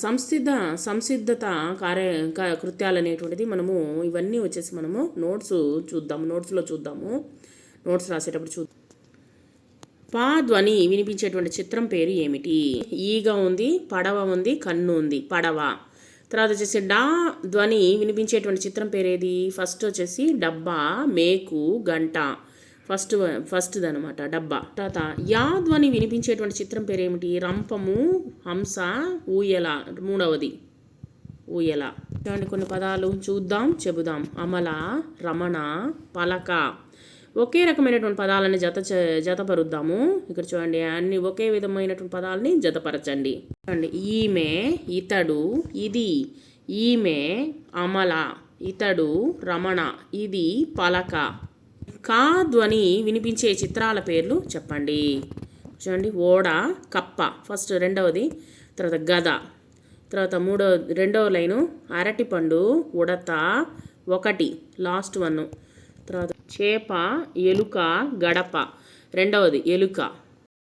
సంసిద్ధ సంసిద్ధత కార్య క- కృత్యాలు అనేటువంటిది మనము ఇవన్నీ వచ్చేసి మనము నోట్స్ చూద్దాము నోట్స్లో చూద్దాము. నోట్స్ రాసేటప్పుడు చూద్దాం. పా ధ్వని వినిపించేటువంటి చిత్రం పేరు ఏమిటి? ఈగ ఉంది పడవ ఉంది కన్ను ఉంది పడవ. తర్వాత వచ్చేసి డా ధ్వని వినిపించేటువంటి చిత్రం పేరు ఏది ఫస్ట్ వచ్చేసి డబ్బా మేకు గంట. ఫస్ట్ ఫస్ట్ది అనమాట డబ్బా. తర్వాత యా ధ్వని వినిపించేటువంటి చిత్రం పేరు ఏమిటి రంపము హంస ఊయల మూడవది. ఊయల. చూడండి కొన్ని పదాలు చూద్దాం చెబుదాం. అమల రమణ పలక. ఒకే రకమైనటువంటి పదాలని జత జతపరుద్దాము. ఇక్కడ చూడండి అన్ని ఒకే విధమైనటువంటి పదాలని జతపరచండి. చూడండి ఈమె ఇతడు ఇది. ఈమె అమల ఇతడు రమణ ఇది పలక. కా ధ్వని వినిపించే చిత్రాల పేర్లు చెప్పండి. చూడండి ఓడ కప్ప ఫస్ట్ రెండవది తర్వాత గద తర్వాత మూడో రెండవ లైను అరటిపండు ఉడత ఒకటి లాస్ట్ వన్ తర్వాత చేప ఎలుక గడప రెండవది ఎలుక.